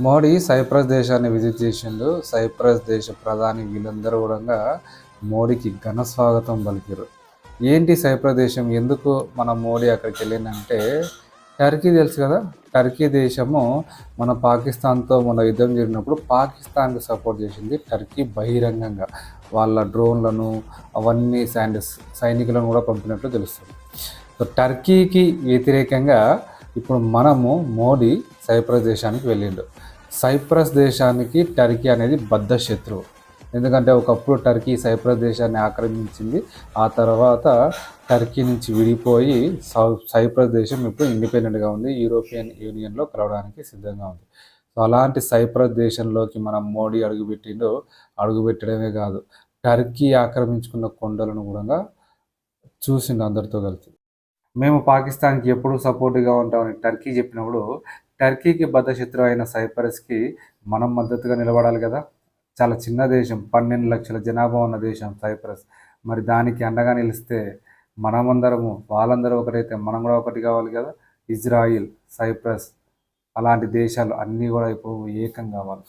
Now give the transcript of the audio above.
Modi Cyprus దేశాన్ని visit చేసిండు. Cyprus దేశ ప్రధాని వీళ్ళందరూ కూడా మోడీకి ఘన స్వాగతం పలికారు ఏంటి సైప్రస్ దేశం? ఎందుకు మన మోడీ అక్కడికి వెళ్ళిందంటే టర్కీ తెలుసు కదా? టర్కీ దేశము మన పాకిస్తాన్తో మన యుద్ధం జరిగినప్పుడు పాకిస్తాన్కి సపోర్ట్ చేసింది టర్కీ బహిరంగంగా. వాళ్ళ డ్రోన్లను అవన్నీ శాండ్ సైనికులను కూడా పంపినట్లు తెలుస్తుంది. సో టర్కీకి వ్యతిరేకంగా ఇప్పుడు మనము మోడీ సైప్రస్ దేశానికి వెళ్ళిండు. సైప్రస్ దేశానికి టర్కీ అనేది బద్ధ శత్రువు. ఎందుకంటే ఒకప్పుడు టర్కీ సైప్రస్ దేశాన్ని ఆక్రమించింది. ఆ తర్వాత టర్కీ నుంచి విడిపోయి సౌ సైప్రస్ దేశం ఇప్పుడు ఇండిపెండెంట్గా ఉంది. యూరోపియన్ యూనియన్లో కలవడానికి సిద్ధంగా ఉంది. సో అలాంటి సైప్రస్ దేశంలోకి మనం మోడీ అడుగుపెట్టిండో అడుగుపెట్టడమే కాదు. టర్కీ ఆక్రమించుకున్న కొండలను కూడా చూసిండు అందరితో కలిసి. మేము పాకిస్తాన్కి ఎప్పుడూ సపోర్ట్గా ఉంటామని టర్కీ చెప్పినప్పుడు టర్కీకి బద్ధశత్రువు అయిన సైప్రస్కి మనం మద్దతుగా నిలబడాలి కదా. చాలా చిన్న దేశం పన్నెండు లక్షల జనాభా ఉన్న దేశం సైప్రస్. మరి దానికి అండగా నిలిస్తే మనమందరము వాళ్ళందరూ ఒకటైతే మనం కూడా ఒకటి కావాలి కదా. ఇజ్రాయిల్ సైప్రస్ అలాంటి దేశాలు అన్నీ కూడా ఇప్పుడు ఏకం కావాలి.